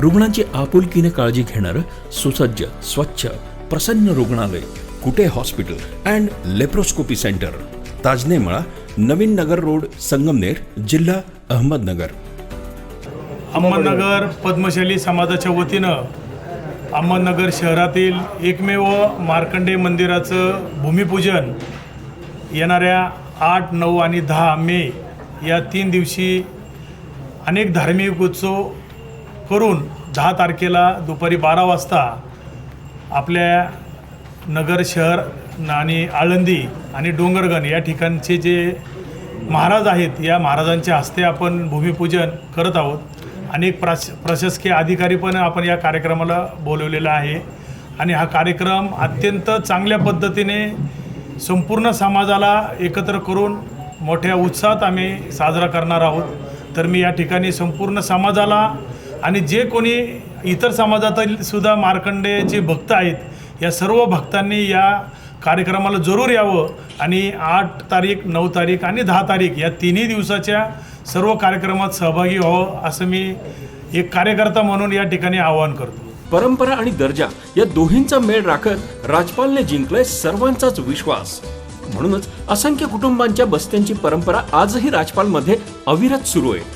रुग्णांची आपुलकीने काळजी घेणारं सुसज्ज स्वच्छ प्रसन्न रुग्णालय Kute hospital and laparoscopy centre. Tajne मळा नवीन नगर रोड संगमनेर जिल्हा अहमदनगर. अहमदनगर पद्मशाली समाजाच्या वतीनं अहमदनगर शहरातील एकमेव मार्कंडे मंदिराचं भूमिपूजन येणाऱ्या आठ नऊ आणि दहा मे या तीन दिवशी अनेक धार्मिक उत्सव करून दहा तारखेला दुपारी बारा वाजता आपल्या नगर शहर आणि आळंदी आणि डोंगरगण या ठिकाणचे जे महाराज आहेत या महाराजांच्या हस्ते आपण भूमिपूजन करत आहोत. अनेक प्राश प्रशासकीय अधिकारी पण आपण या कार्यक्रमाला बोलवलेला आहे. आणि हा कार्यक्रम अत्यंत चांगल्या पद्धतीने संपूर्ण समाजाला एकत्र करून मोठ्या उत्साहात आम्ही साजरा करणार आहोत. तर मी या ठिकाणी संपूर्ण समाजाला आणि जे कोणी इतर समाजातील सुद्धा मार्कंडेचे भक्त आहेत या सर्व भक्तांनी या कार्यक्रमाला जरूर यावं. आणि आठ तारीख नऊ तारीख आणि दहा तारीख या तिन्ही दिवसाच्या सर्व कार्यक्रमात सहभागी व्हावं असं मी एक कार्यकर्ता म्हणून या ठिकाणी आवाहन करतो. परंपरा आणि दर्जा या दोन्हींचा मेळ राखत राजपालने जिंकलाय सर्वांचाच विश्वास. म्हणूनच असंख्य कुटुंबांच्या बस्त्यांची परंपरा आजही राजपालमध्ये अविरत सुरू आहे.